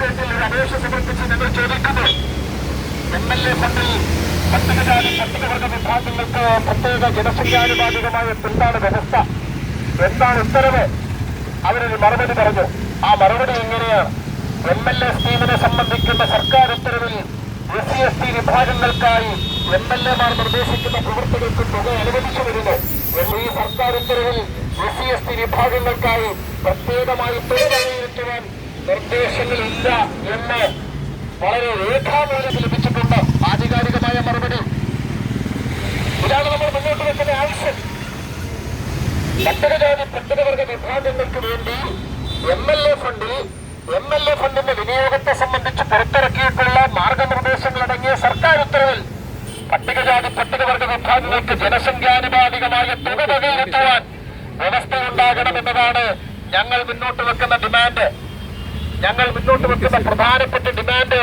സെക്രട്ടേറിയറ്റിൽ ഒരു അപേക്ഷ സമർപ്പിച്ച് ഞങ്ങൾ ചോദിക്കുന്നു. എം എൽ എ ഫണ്ടിൽ പട്ടികജാതി പട്ടികവർഗ വിഭാഗങ്ങൾക്ക് പ്രത്യേക ജനസംഖ്യാനുപാതികമായ എന്താണ് വ്യവസ്ഥ? എന്താണ് ഉത്തരവ്? അവരൊരു മറുപടി പറഞ്ഞു. ആ മറുപടി എങ്ങനെയാണ്? എം എൽ എ സ്കീമിനെ സംബന്ധിക്കുന്ന സർക്കാർ ഉത്തരവിൽ എസ് സി എസ് ടി വിഭാഗങ്ങൾക്കായി എം എൽ എമാർ നിർദ്ദേശിക്കുന്ന പ്രവർത്തകർക്ക് തുക അനുവദിച്ചു വരുന്നു. ഈ സർക്കാർ ഉത്തരവിൽ എസ് സി എസ് ടി വിഭാഗങ്ങൾക്കായി പ്രത്യേകമായി തുക വിലയിരുത്തുവാൻ നിർദ്ദേശങ്ങളില്ല എന്ന് വളരെ രേഖാമൂലം ലഭിച്ചിട്ടുണ്ട്. ആധികാരികമായ മറുപടി. ഇതാണ് നമ്മൾ മുന്നോട്ട് വെക്കുന്ന ആവശ്യം. പട്ടികജാതി പട്ടികവർഗ വിഭാഗങ്ങൾക്ക് വേണ്ടി എം എൽ എ ഫണ്ടിൽ എം എൽ എ ഫണ്ടിന്റെ വിനിയോഗത്തെ സംബന്ധിച്ച് പുറത്തിറക്കിയിട്ടുള്ള മാർഗനിർദ്ദേശങ്ങൾ അടങ്ങിയ സർക്കാർ ഉത്തരവിൽ പട്ടികജാതി പട്ടികവർഗ വിഭാഗങ്ങൾക്ക് ജനസംഖ്യാനുപാതികമായ തുക വകയിരുത്തുവാൻ വ്യവസ്ഥയുണ്ടാകണമെന്നതാണ് ഞങ്ങൾ മുന്നോട്ട് വെക്കുന്ന ഡിമാൻഡ്. ഞങ്ങൾ മുന്നോട്ട് വെക്കുന്ന പ്രധാനപ്പെട്ട ഡിമാൻഡ്.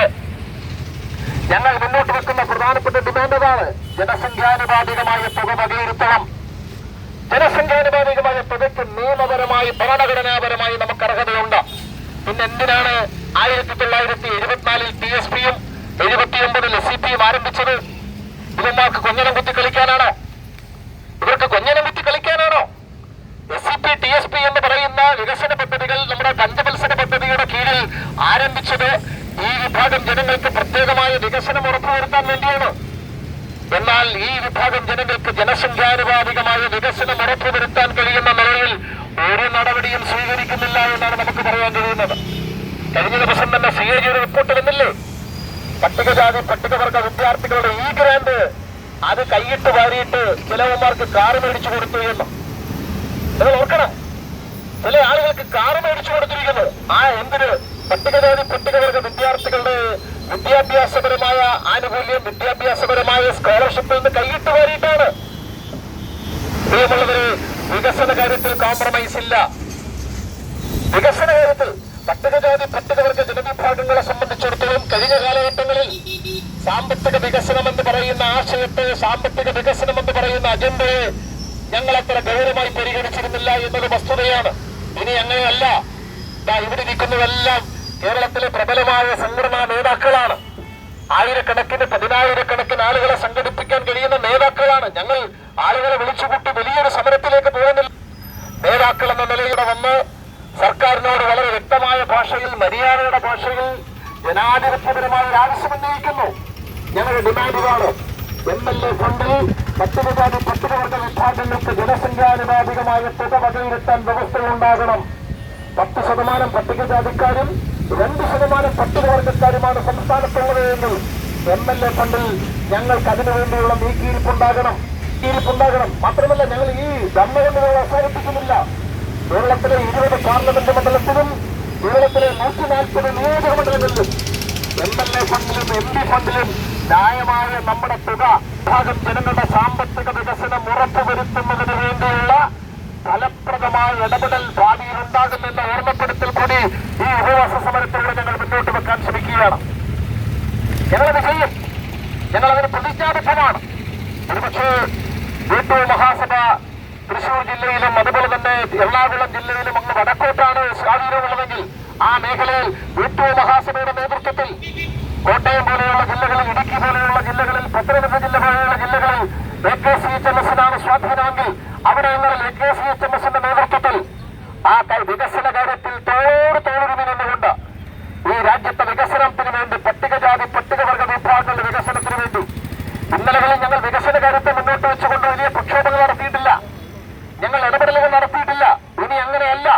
ഞങ്ങൾ മുന്നോട്ട് വെക്കുന്ന പ്രധാനപ്പെട്ട ഡിമാൻഡ് അതാണ് ജനസംഖ്യാനുപാതികമായ തുക വകയിരുത്തണം. ജനസംഖ്യാനുപാതികമായ തുകയ്ക്ക് നിയമപരമായി ഭരണഘടനാപരമായി നമുക്ക് അർഹതയുണ്ട്. പിന്നെ എന്തിനാണ് ആയിരത്തി തൊള്ളായിരത്തി എഴുപത്തിനാലിൽ ടി എസ് പിയും എഴുപത്തിയൊമ്പതിൽ എസ് സി പിയും ആരംഭിച്ചത്? ഇവന്മാർക്ക് കൊഞ്ഞനം കുത്തി കളിക്കാനാണോ. ഇവർക്ക് കൊഞ്ഞനം കുത്തി കളിക്കാനാണോ? S C P T S P എന്ന് പറയുന്ന വികസന പദ്ധതികൾ നമ്മുടെ കീഴിൽ ആരംഭിച്ചത് ഈ വിഭാഗം ജനങ്ങൾക്ക് പ്രത്യേകമായ വികസനം ഉറപ്പുവരുത്താൻ വേണ്ടിയാണ്. എന്നാൽ ഈ വിഭാഗം ജനങ്ങൾക്ക് ജനസംഖ്യാനുപാതികമായ വികസനം ഉറപ്പുവരുത്താൻ കഴിയുന്ന നിലയിൽ ഒരു നടപടിയും സ്വീകരിക്കുന്നില്ല എന്നാണ് നമുക്ക് പറയാൻ കഴിയുന്നത്. കഴിഞ്ഞ ദിവസം തന്നെ സി എ ജിയുടെ റിപ്പോർട്ട് വന്നില്ലേ? പട്ടികജാതി പട്ടികവർഗ വിദ്യാർത്ഥികളുടെ ഈ ഗ്രാൻഡ് അത് കൈയിട്ട് വാരിയിട്ട് ചിലവന്മാർക്ക് കാറ് മേടിച്ചു കൊടുത്തു എന്ന്. നിങ്ങൾ ഓർക്കണം. ചില ആളുകൾക്ക് കാറ് മേടിച്ചു കൊടുത്തിരിക്കുന്നു. ആ എന്തിന്? പട്ടികജാതി പട്ടികവർഗ വിദ്യാർത്ഥികളുടെ വിദ്യാഭ്യാസപരമായ ആനുകൂല്യം വിദ്യാഭ്യാസപരമായ സ്കോളർഷിപ്പിൽ നിന്ന് കൈയിട്ട് വാരിയിട്ടാണ്. പ്രിയമുള്ളവര് വികസന കാര്യത്തിൽ കോംപ്രമൈസ് ഇല്ല. വികസന കാര്യത്തിൽ പട്ടികജാതി പട്ടികവർഗ ജനവിഭാഗങ്ങളെ സംബന്ധിച്ചിടത്തോളം കഴിഞ്ഞ കാലഘട്ടങ്ങളിൽ സാമ്പത്തിക വികസനം എന്ന് പറയുന്ന ആശയത്തെ സാമ്പത്തിക വികസനം എന്ന് പറയുന്ന അജണ്ടയെ ഞങ്ങൾ അത്ര ഗൗരവമായി പരിഗണിച്ചിരുന്നില്ല എന്നത് വസ്തുതയാണ്. ഇനി അങ്ങനെയല്ല. ഇവിടെ ഇരിക്കുന്നതെല്ലാം കേരളത്തിലെ പ്രബലമായ സംഘടനാ നേതാക്കളാണ്. ആയിരക്കണക്കിന് പതിനായിരക്കണക്കിന് ആളുകളെ സംഘടിപ്പിക്കാൻ കഴിയുന്ന നേതാക്കളാണ്. ഞങ്ങൾ ആളുകളെ വിളിച്ചുകൂട്ടി വലിയൊരു സമരത്തിലേക്ക് പോകുന്നില്ല. നേതാക്കൾ എന്ന നിലയിലൂടെ വന്ന് സർക്കാരിനോട് വളരെ വ്യക്തമായ ഭാഷയിൽ മര്യാദയുടെ ഭാഷയിൽ ജനാധിപത്യപരമായ ഒരു ആവശ്യം ഉന്നയിക്കുന്നു. ഞങ്ങളുടെ ഡിമാൻഡ് ഇതാണ്. എം എൽ എ ഫണ്ടിൽ പട്ടികജാതി പട്ടികവർഗ വിഭാഗങ്ങൾക്ക് ജനസംഖ്യാനുപാതികമായ തുക വകയിരുത്താൻ വ്യവസ്ഥയുണ്ടാകണം പത്ത് ശതമാനം പട്ടികജാതിക്കാരും രണ്ട് ശതമാനം പട്ടികവർഗക്കാരുമാണ് സംസ്ഥാനത്തുള്ളത് എന്ന് എം എൽ എ ഫണ്ടിൽ ഞങ്ങൾക്ക് അതിനു വേണ്ടിയുള്ള നീക്കിയിരിപ്പുണ്ടാകണം നീക്കിയിരിപ്പുണ്ടാകണം മാത്രമല്ല ഞങ്ങൾ ഈ ധർമ്മ കൊണ്ട് ഞങ്ങൾ അവസാനിപ്പിക്കുന്നില്ല. കേരളത്തിലെ ഇരുപത് പാർലമെന്റ് മണ്ഡലത്തിലും കേരളത്തിലെ നൂറ്റി നാൽപ്പത് നിയോജക മണ്ഡലങ്ങളിലും എം എൽ എ ഫണ്ടിലും എം പി ഫണ്ടിലും ന്യായമായ നമ്മുടെ തുക ഭാഗം ജനങ്ങളുടെ സാമ്പത്തിക വികസനം ഉറപ്പുവരുത്തുന്നതിന് വേണ്ടിയുള്ള ഫലപ്രദമായ ഇടപെടൽ ഭാവിയിൽ ഉണ്ടാകുമെന്ന ഓർമ്മപ്പെടുത്തൽ കൂടി ഈ ഉപവാസ സമരത്തിലൂടെ ഞങ്ങൾ മുന്നോട്ട് വെക്കാൻ ശ്രമിക്കുകയാണ്. ഞങ്ങളത് ചെയ്യും. ഞങ്ങളതിന് പ്രതിജ്ഞാബദ്ധമാണ്. ഒരുപക്ഷേ വീട്ടൂർ മഹാസഭ തൃശൂർ ജില്ലയിലും അതുപോലെ തന്നെ എറണാകുളം ജില്ലയിലും അങ്ങ് വടക്കോട്ടാണ് സ്വാധീനമുള്ളതെങ്കിൽ ആ മേഖലയിൽ വീട്ടൂർ മഹാസഭയുടെ നേതൃത്വത്തിൽ കോട്ടയം പോലെയുള്ള ജില്ലകളിൽ ഇടുക്കി പോലെയുള്ള ജില്ലകളിൽ പത്തനംതിട്ട ജില്ല പോലെയുള്ള ജില്ലകളിൽ A K C H M എസിനാണ് സ്വാധീനമെങ്കിൽ അവിടെ അവിടെയുങ്ങളിൽ A K C H M എസിന്റെ നേതൃത്വത്തിൽ ആ ക- വികസന കാര്യത്തിൽ തോട് തോളുരുമി നിന്നുകൊണ്ട് ഈ രാജ്യത്തെ വികസനത്തിന് വേണ്ടി പട്ടികജാതി പട്ടികവർഗ വിഭാഗങ്ങളുടെ വികസനത്തിന് വേണ്ടി ഇന്നലകളിൽ ഞങ്ങൾ വികസന കാര്യത്തെ മുന്നോട്ട് വെച്ചുകൊണ്ട് വലിയ പ്രക്ഷോഭങ്ങൾ നടത്തിയിട്ടില്ല. ഞങ്ങൾ ഇടപെടലുകൾ നടത്തിയിട്ടില്ല. ഇനി അങ്ങനെയല്ല.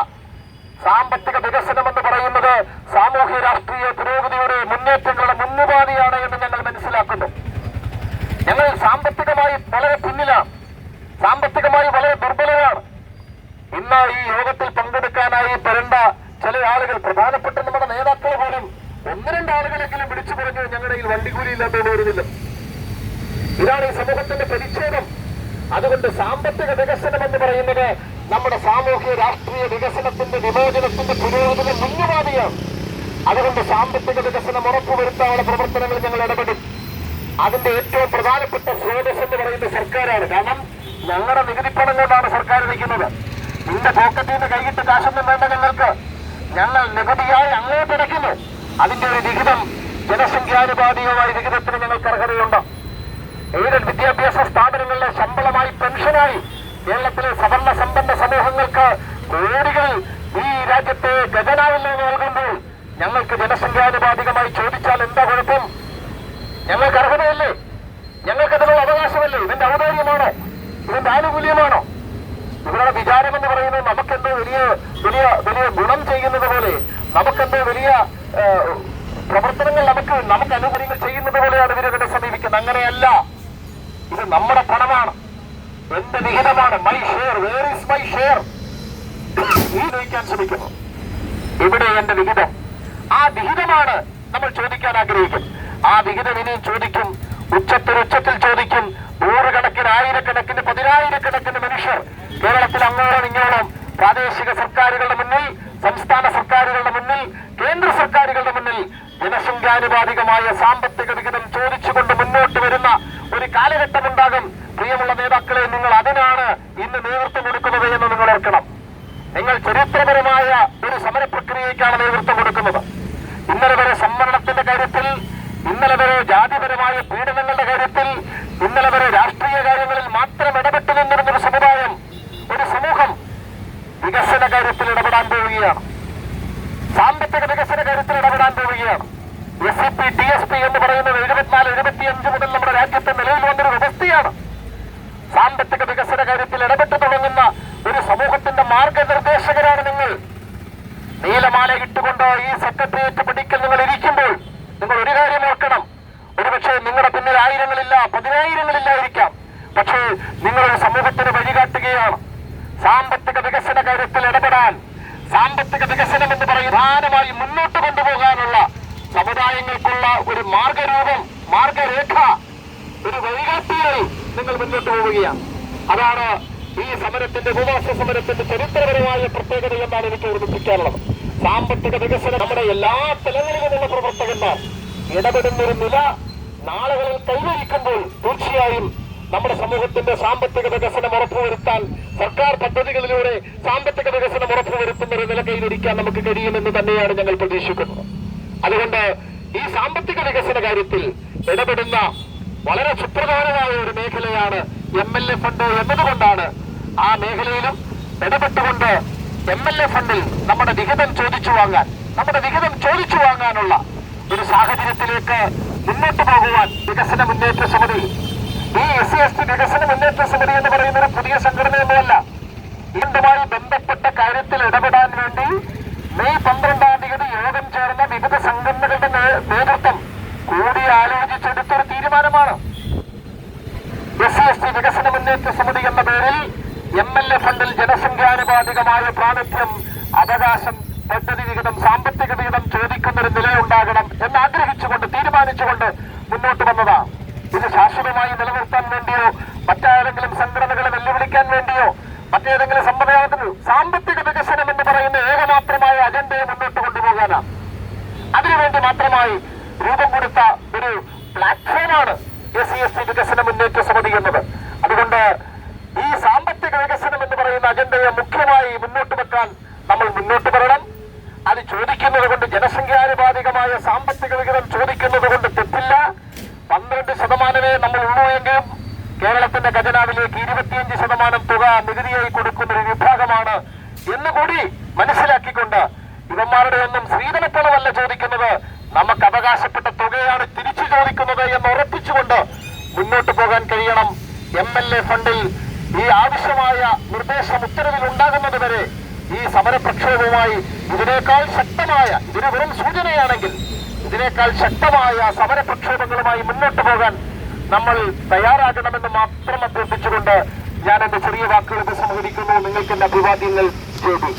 സാമ്പത്തിക വികസനം എന്ന് പറയുന്നത് സാമൂഹ്യ രാഷ്ട്രീയ പുരോഗതിയുടെ മുന്നേറ്റങ്ങളുടെ മുന്നുപാധിയാണ് എന്ന് ഞങ്ങൾ മനസ്സിലാക്കുന്നു. ഞങ്ങൾ സാമ്പത്തികമായി വളരെ പിന്നിലാണ് സാമ്പത്തികമായി വളരെ ദുർബലരാണ്. ഇന്ന് ഈ യോഗത്തിൽ പങ്കെടുക്കാനായി വരേണ്ട ചില ആളുകൾ പ്രധാനപ്പെട്ട നമ്മുടെ നേതാക്കൾ പോലും ഒന്ന് രണ്ട് ആളുകളെങ്കിലും വിളിച്ചു പറഞ്ഞു ഞങ്ങളുടെ വണ്ടിക്കൂലി ഇല്ലാത്തത് വരുന്നില്ല. ഇതാണ് ഈ സമൂഹത്തിന്റെ പരിച്ഛേദം അതുകൊണ്ട് സാമ്പത്തിക വികസനം എന്ന് പറയുന്നത് നമ്മുടെ സാമൂഹ്യ രാഷ്ട്രീയ വികസനത്തിന്റെ വിമോചനത്തിന്റെ പുരോഗതിയുടെ മുന്നുവാദിയാണ് അതുകൊണ്ട് സാമ്പത്തിക വികസനം ഉറപ്പുവരുത്താനുള്ള പ്രവർത്തനങ്ങൾ ഞങ്ങൾ ഇടപെടും. അതിന്റെ ഏറ്റവും പ്രധാനപ്പെട്ട സ്രോതസ് എന്ന് പറയുന്നത് സർക്കാരാണ്. കാരണം ഞങ്ങളുടെ നികുതി പണം കൊണ്ടാണ് സർക്കാർ നിൽക്കുന്നത്. നിന്റെ പോക്കറ്റിൽ നിന്ന് കൈയിട്ട് കാശൊന്നും വേണ്ട ഞങ്ങൾക്ക്. ഞങ്ങൾ നികുതിയായി അങ്ങോട്ട് അടയ്ക്കുന്നു. അതിന്റെ ഒരു വിഹിതം ജനസംഖ്യാനുപാതികമായ വിഹിതത്തിന് ഞങ്ങൾക്ക് അർഹതയുണ്ട്. എയ്ഡഡ് വിദ്യാഭ്യാസ സ്ഥാപനങ്ങളിലെ ശമ്പളമായി പെൻഷനായി കേരളത്തിലെ സവർണ സമ്പന്ന സമൂഹങ്ങൾക്ക് കോടികൾ ഈ രാജ്യത്തെ ഖജനാവിൽ നൽകുമ്പോൾ ഞങ്ങൾക്ക് ജനസംഖ്യാനുപാതികമായി ചോദിച്ചാൽ എന്താ കുഴപ്പം? ഞങ്ങൾക്ക് അർഹതയല്ലേ? ഞങ്ങൾക്ക് അതിനുള്ള അവകാശമല്ലേ? ഇതിന്റെ ഔദാര്യമാണോ? ഇതിന്റെ ആനുകൂല്യമാണോ? ഇവരുടെ വിചാരം എന്ന് പറയുന്നത് നമുക്കെന്തോ വലിയ വലിയ വലിയ ഗുണം ചെയ്യുന്നത് പോലെ നമുക്കെന്തോ വലിയ പ്രവർത്തനങ്ങൾ നമുക്ക് നമുക്ക് അനുകൂല്യങ്ങൾ ചെയ്യുന്നത് പോലെയാണ് ഇവരെ സമീപിക്കുന്നത്. അങ്ങനെയല്ല. ഇത് നമ്മുടെ പണമാണ്. എന്റെ വിഹിതമാണ്? My share where is my share നീ നയിക്കാൻ ശ്രമിക്കുന്നു. ഇവിടെ എന്റെ വിഹിതം. ആ വിഹിതമാണ് നമ്മൾ ചോദിക്കാൻ ആഗ്രഹിക്കും. ആ വിഹിതം ഇനിയും ചോദിക്കും. ഉച്ചത്തിൽ ഉച്ചത്തിൽ ചോദിക്കും. നൂറുകണക്കിന് ആയിരക്കണക്കിന് പതിനായിരക്കണക്കിന് മനുഷ്യർ കേരളത്തിൽ അങ്ങോളം ഇങ്ങോളം പ്രാദേശിക സർക്കാരുകളുടെ മുന്നിൽ സംസ്ഥാന സർക്കാരുകളുടെ മുന്നിൽ കേന്ദ്ര സർക്കാരുകളുടെ മുന്നിൽ ജനസംഖ്യാനുപാതികമായ സാമ്പത്തിക വിഹിതം ചോദിച്ചുകൊണ്ട് മുന്നോട്ട് വരുന്ന കാലഘട്ടമുണ്ടാകും. പ്രിയമുള്ള നേതാക്കളെ നിങ്ങൾ അതിനാണ് ഇന്ന് നേതൃത്വം കൊടുക്കുന്നത് എന്ന് നിങ്ങൾ ഓർക്കണം. നിങ്ങൾ ചരിത്രപരമായ ഒരു സമര പ്രക്രിയയ്ക്കാണ് നേതൃത്വം കൊടുക്കുന്നത്. ഇന്നലെ വരെ സംവരണത്തിന്റെ കാര്യത്തിൽ ഇന്നലെ വരെ ജാതിപരമായ പീഡനങ്ങളുടെ കാര്യത്തിൽ ഇന്നലെ വരെ രാഷ്ട്രീയ കാര്യങ്ങളിൽ മാത്രം ഇടപെട്ടു നിന്നിരുന്ന ഒരു സമുദായം ഒരു സമൂഹം വികസന കാര്യത്തിൽ ഇടപെടാൻ പോവുകയാണ്. സാമ്പത്തിക വികസന കാര്യത്തിൽ ഇടപെടാൻ പോവുകയാണ്. S C P T S P എന്ന് പറയുന്നത് എഴുപത്തിനാല് എഴുപത്തിയഞ്ച് മുതൽ നമ്മുടെ രാജ്യത്തെ നിലയിൽ വന്നൊരു വ്യവസ്ഥയാണ്. സാമ്പത്തിക വികസന കാര്യത്തിൽ ഇടപെട്ടു തുടങ്ങുന്ന ഒരു സമൂഹത്തിന്റെ മാർഗനിർദ്ദേശകരാണ് നിങ്ങൾ. നീലമാല ഇട്ടുകൊണ്ട് ഈ സെക്രട്ടേറിയറ്റ് പഠിക്കൽ നിങ്ങൾ ഇരിക്കുമ്പോൾ നിങ്ങൾ ഒരു കാര്യം ഓർക്കണം. ഒരുപക്ഷെ നിങ്ങളുടെ പിന്നിൽ ആയിരങ്ങളില്ല പതിനായിരങ്ങളില്ലായിരിക്കാം. പക്ഷേ നിങ്ങളൊരു സമൂഹത്തിന് വഴികാട്ടുകയാണ്. സാമ്പത്തിക വികസന കാര്യത്തിൽ ഇടപെടാൻ സാമ്പത്തിക വികസനം എന്ന് പറയും പ്രധാനമായി മുന്നോട്ട് കൊണ്ടുപോകാനുള്ള സമുദായങ്ങൾക്കുള്ള ഒരു മാർഗരൂപം മാർഗരേഖ ഒരു വൈകൽപ്പിയായി നിങ്ങൾ മുന്നോട്ട് പോവുകയാണ്. അതാണ് ഈ സമരത്തിന്റെ ഉപവാസ സമരത്തിന്റെ ചരിത്രപരമായ പ്രത്യേകത എന്നാണ് എനിക്ക് ഓർമ്മിപ്പിക്കാനുള്ളത്. സാമ്പത്തിക വികസനം നമ്മുടെ എല്ലാ തലങ്ങളിലുമുള്ള പ്രവർത്തകന്മാർ ഇടപെടുന്ന ഒരു നില നാളുകളിൽ കൈവരിക്കുമ്പോൾ തീർച്ചയായും നമ്മുടെ സമൂഹത്തിന്റെ സാമ്പത്തിക വികസനം ഉറപ്പുവരുത്താൻ സർക്കാർ പദ്ധതികളിലൂടെ സാമ്പത്തിക വികസനം ഉറപ്പുവരുത്തുന്ന ഒരു നില കൈവരിക്കാൻ നമുക്ക് കഴിയുമെന്ന് തന്നെയാണ് ഞങ്ങൾ പ്രതീക്ഷിക്കുന്നത്. അതുകൊണ്ട് ഈ സാമ്പത്തിക വികസന കാര്യത്തിൽ ഇടപെടുന്ന വളരെ സുപ്രധാനമായ ഒരു മേഖലയാണ് എം എൽ എ ഫണ്ട് എന്നതുകൊണ്ടാണ് ആ മേഖലയിലും ഇടപെട്ടുകൊണ്ട് എം എൽ എ ഫണ്ടിൽ നമ്മുടെ വിഹിതം ചോദിച്ചു വാങ്ങാൻ നമ്മുടെ വിഹിതം ചോദിച്ചു വാങ്ങാനുള്ള ഒരു സാഹചര്യത്തിലേക്ക് മുന്നോട്ട് പോകുവാൻ വികസന മുന്നേറ്റ സമിതി ഈ എസ് സി എസ് ടി വികസന മുന്നേറ്റ സമിതി എന്ന് പറയുന്ന ഒരു പുതിയ സംഘടനയൊന്നുമല്ല. ഇതുമായി ബന്ധപ്പെട്ട കാര്യത്തിൽ ഇടപെടാൻ വേണ്ടി മെയ് പന്ത്രണ്ടാം തീയതി യോഗം ചേർന്ന വിവിധ സംഘടനകളുടെ നേ- നേതൃത്വം കൂടി ആലോചിച്ചെടുത്തൊരു തീരുമാനമാണ്. എസ് സി എസ് ടി വികസന മുന്നേറ്റ സമിതി എന്ന പേരിൽ എം എൽ എ ഫണ്ടിൽ ജനസംഖ്യാനുപാതികമായ പ്രാതിഥ്യം അവകാശം പദ്ധതി വിഹിതം സാമ്പത്തിക വിഹിതം ചോദിക്കുന്നൊരു നിലയുണ്ടാകണം എന്ന് ആഗ്രഹിച്ചുകൊണ്ട് തീരുമാനിച്ചുകൊണ്ട് മുന്നോട്ട് വന്നതാണ് ഇത് ശാശ്വതമായി നിലനിർത്താൻ വേണ്ടിയോ മറ്റേതെങ്കിലും സംഘടനകളെ വെല്ലുവിളിക്കാൻ വേണ്ടിയോ മറ്റേതെങ്കിലും സമ്പ്രദായത്തിന് സാമ്പത്തിക വികസനം എന്ന് പറയുന്ന ഏകമാത്രമായ അജണ്ടയെ മുന്നോട്ട് കൊണ്ടുപോകാനാണ് അതിനുവേണ്ടി മാത്രമായി രൂപം കൊടുത്ത പ്ലാറ്റ്ഫോമാണ് എസ് സി എസ് ടി വികസന മുന്നേറ്റ സമിതി എന്നത്. അതുകൊണ്ട് ഈ സാമ്പത്തിക വികസനം എന്ന് പറയുന്ന അജണ്ടയെ മുഖ്യമായി മുന്നോട്ട് വെക്കാൻ നമ്മൾ മുന്നോട്ട് വരണം. അത് ചോദിക്കുന്നത് കൊണ്ട് ജനസംഖ്യാനുപാതികമായ സാമ്പത്തിക വിഹിതം ചോദിക്കുന്നത് കൊണ്ട് തെറ്റില്ല. പന്ത്രണ്ട് ശതമാനമേ നമ്മൾ ഉള്ളൂ എങ്കിലും കേരളത്തിന്റെ ഖജനാവിലേക്ക് ഇരുപത്തിയഞ്ച് ശതമാനം തുക നികുതിയായി കൊടുക്കുന്ന ഒരു വിഭാഗമാണ് എന്നുകൂടി മനസ്സിലാക്കിക്കൊണ്ട് ഇവന്മാരുടെ ഒന്നും സ്ത്രീധനത്തളവല്ല ചോദിക്കുന്നത്. നമുക്ക് അവകാശപ്പെട്ട തുകയാണ് ചോദിക്കുന്നത് എന്ന് ഉറപ്പിച്ചുകൊണ്ട് മുന്നോട്ട് പോകാൻ കഴിയണം. എം എൽ എ ഫണ്ടിൽ ഈ ആവശ്യമായ നിർദ്ദേശം ഉത്തരവിൽ ഉണ്ടാകുന്നത് വരെ ഈ സമരപ്രക്ഷോഭവുമായി ഇതിനേക്കാൾ ശക്തമായ ഇതൊരു വെറും സൂചനയാണെങ്കിൽ ഇതിനേക്കാൾ ശക്തമായ സമരപ്രക്ഷോഭങ്ങളുമായി മുന്നോട്ട് പോകാൻ നമ്മൾ തയ്യാറാകണമെന്ന് മാത്രം അഭ്യർത്ഥിച്ചുകൊണ്ട് ഞാൻ എന്റെ ചെറിയ വാക്കുകൾ ഉപസംഹരിക്കുന്നു നിങ്ങൾക്ക് എന്റെ അഭിവാദ്യങ്ങൾ ചെയ്തു